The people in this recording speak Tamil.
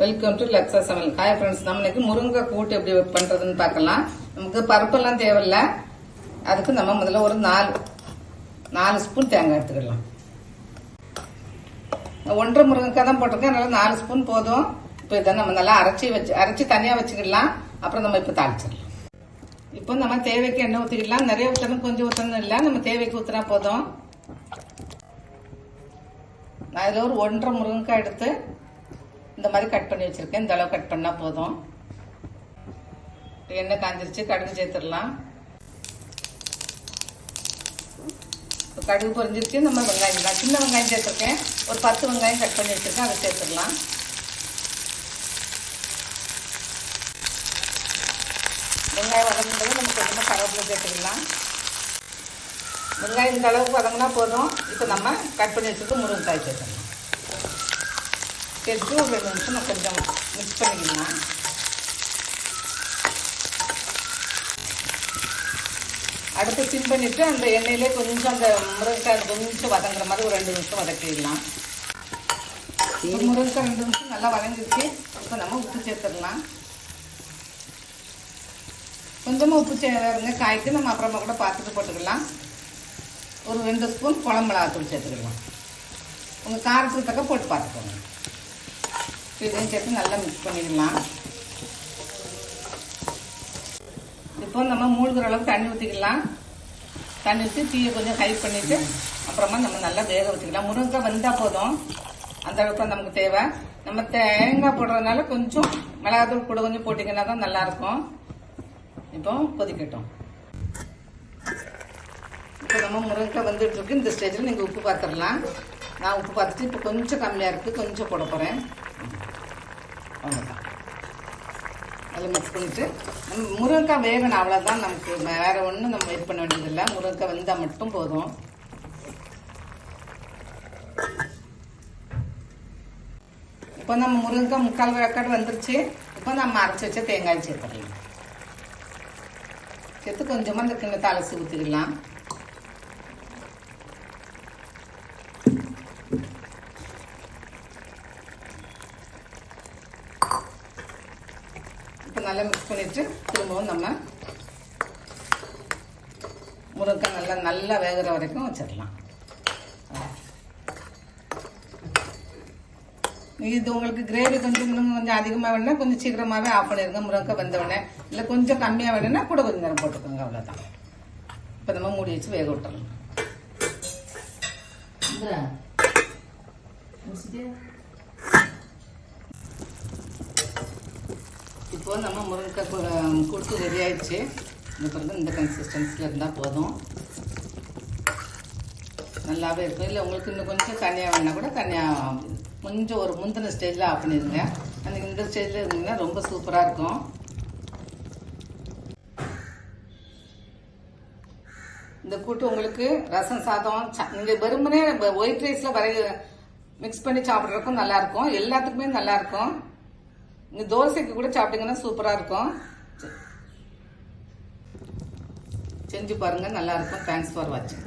வெல்கம் டு லக்ஸா சமையல் ஹாய் ஃப்ரெண்ட்ஸ் நம்ம இன்னைக்கு முருங்கை கூட்டு எப்படி பண்றதுன்னு பார்க்கலாம். நமக்கு பருப்பெல்லாம் தேவையில்ல. அதுக்கு நம்ம முதல்ல ஒரு நாலு நாலு ஸ்பூன் தேங்காய் எடுத்துக்கலாம். ஒன்றரை முருங்கைக்காய் தான் போட்டிருக்கேன். அதனால நாலு ஸ்பூன் போதும். இப்போ இதை நம்ம நல்லா அரைச்சி வச்சு அரைச்சி தனியாக வச்சுக்கிடலாம். அப்புறம் நம்ம இப்போ தாளிச்சிடலாம். இப்போ நம்ம தேவைக்கு எண்ணெய் ஊற்றிக்கலாம் நிறைய ஊற்றணும் கொஞ்சம் ஊற்றணும் இல்லை. நம்ம தேவைக்கு ஊற்றினா போதும். நான் இதில் ஒரு ஒன்றரை முருங்கைக்காய் எடுத்து இந்த மாதிரி கட் பண்ணி வச்சிருக்கேன். இந்த அளவு கட் பண்ணால் போதும். எண்ணெய் காஞ்சிருச்சு கடுகு சேர்த்துடலாம். கடுகு பொரிஞ்சிருச்சு நம்ம வெங்காயம் நான் சின்ன வெங்காயம் சேர்த்துருக்கேன். ஒரு பத்து வெங்காயம் கட் பண்ணி வச்சிருக்கேன் அதை சேர்த்துடலாம். வெங்காயம் வதங்கும்போது நம்ம கொஞ்சமாக கருவேப்பிலை சேர்த்துக்கலாம். வெங்காயம் இந்த அளவுக்கு வதங்கினா போதும். இப்போ நம்ம கட் பண்ணி வச்சுட்டு முருங்கைக்காய் சேர்த்துக்கலாம் சேர்த்து ஒரு ரெண்டு நிமிஷம் கொஞ்சம் மிக்ஸ் பண்ணிக்கலாம் அடுத்து சிம் பண்ணிவிட்டு அந்த எண்ணெயிலே கொஞ்சம் அந்த முருங்கைக்காய் கொஞ்சம் வதங்குற மாதிரி ஒரு ரெண்டு நிமிஷம் வதக்கிடலாம். ஒரு முருங்கைக்காய் ரெண்டு நிமிஷம் நல்லா வதங்கிடுச்சு. இப்போ நம்ம உப்பு சேர்த்துடலாம். கொஞ்சமாக உப்பு சேருங்க காய்க்கு நம்ம அப்புறமா கூட பார்த்துட்டு போட்டுக்கலாம். ஒரு ரெண்டு ஸ்பூன் குழம்பு மிளகாத்தூள் சேர்த்துக்கலாம். உங்கள் காரத்துக்கு தக்க போட்டு பார்த்துக்கோங்க. இதையும் சேர்த்து நல்லா மிக்ஸ் பண்ணிடலாம். இப்போ நம்ம மூழ்கிற அளவுக்கு தண்ணி ஊற்றிக்கலாம் தண்ணி ஊற்றி தீயை கொஞ்சம் ஹை பண்ணிவிட்டு அப்புறமா நம்ம நல்லா வேக வச்சுக்கலாம். முருங்கைக்காய் வந்தால் போதும். அந்த அளவுக்கு நமக்கு தேவை. நம்ம தேங்காய் போடுறதுனால கொஞ்சம் மிளகாத்தூள் கூட கொஞ்சம் போட்டிங்கன்னா தான் நல்லாயிருக்கும். இப்போ கொதிக்கட்டும். இப்போ நம்ம முருங்கைக்காய் வந்துட்டுருக்கு. இந்த ஸ்டேஜில் நீங்கள் உப்பு பார்த்துடலாம். நான் உப்பு பார்த்துட்டு இப்போ கொஞ்சம் கம்மியாக இருக்குது கொஞ்சம் போட போகிறேன் அவ்வளோதான் அதில் மிக்ஸ் பண்ணிவிட்டு நம்ம முருங்கைக்காய் வேகணும் அவ்வளோதான் நமக்கு. வேறு ஒன்றும் நம்ம இது பண்ண வேண்டியதில்லை. முருங்கைக்காய் வெந்தால் மட்டும் போதும். இப்போ நம்ம முருங்கைக்காய் முக்கால் வேக்காடு வந்துருச்சு. இப்போ நம்ம அரைச்சி வச்ச தேங்காய் சேர்த்துக்கலாம். சேர்த்து கொஞ்சமாக இந்த கிண்ணத்தை அலசி ஊற்றிக்கலாம் நல்லா மிக்ஸ் பண்ணிட்டு திரும்பவும் நம்ம முருங்கைக்காய் நல்லா நல்லா வேகிற வரைக்கும் வச்சிடலாம். இது உங்களுக்கு கிரேவி கொஞ்சம் இன்னும் கொஞ்சம் அதிகமாக வேணும்னா கொஞ்சம் சீக்கிரமாகவே ஆஃப் பண்ணிடுங்க. முருங்கை வெந்த உடனே. இல்லை கொஞ்சம் கம்மியாக வேணும்னா கூட கொஞ்சம் நேரம் போட்டுக்கோங்க அவ்வளோதான் இப்போ நம்ம மூடி வச்சு வேக விட்டுறலாம். இப்போ நம்ம முருங்கைக்காய் கு- கொடுத்து ரெடி ஆயிடுச்சு. இந்த பிறகு இந்த கன்சிஸ்டன்சியில் இருந்தால் போதும். நல்லாவே இருக்கும் இல்லை உங்களுக்கு இன்னும் கொஞ்சம் தனியாக வேணா கூட தனியாக கொஞ்சம் ஒரு முந்தின ஸ்டேஜில் ஆஃப் பண்ணிடுங்க. அந்த இந்த ஸ்டேஜில் இருந்தீங்கன்னா ரொம்ப சூப்பராக இருக்கும். இந்த கூட்டு உங்களுக்கு ரசம் சாதம் ச- வெறுமனே ஒயிட் ரைஸில் வரை மிக்ஸ் பண்ணி சாப்பிட்றதுக்கும் நல்லாயிருக்கும் எல்லாத்துக்குமே நல்லாயிருக்கும் நீங்கள் தோசைக்கு கூட சாப்பிட்டீங்கன்னா சூப்பராக இருக்கும். செஞ்சு பாருங்கள் நல்லாயிருக்கும் தேங்க்ஸ் ஃபார் வாட்சிங்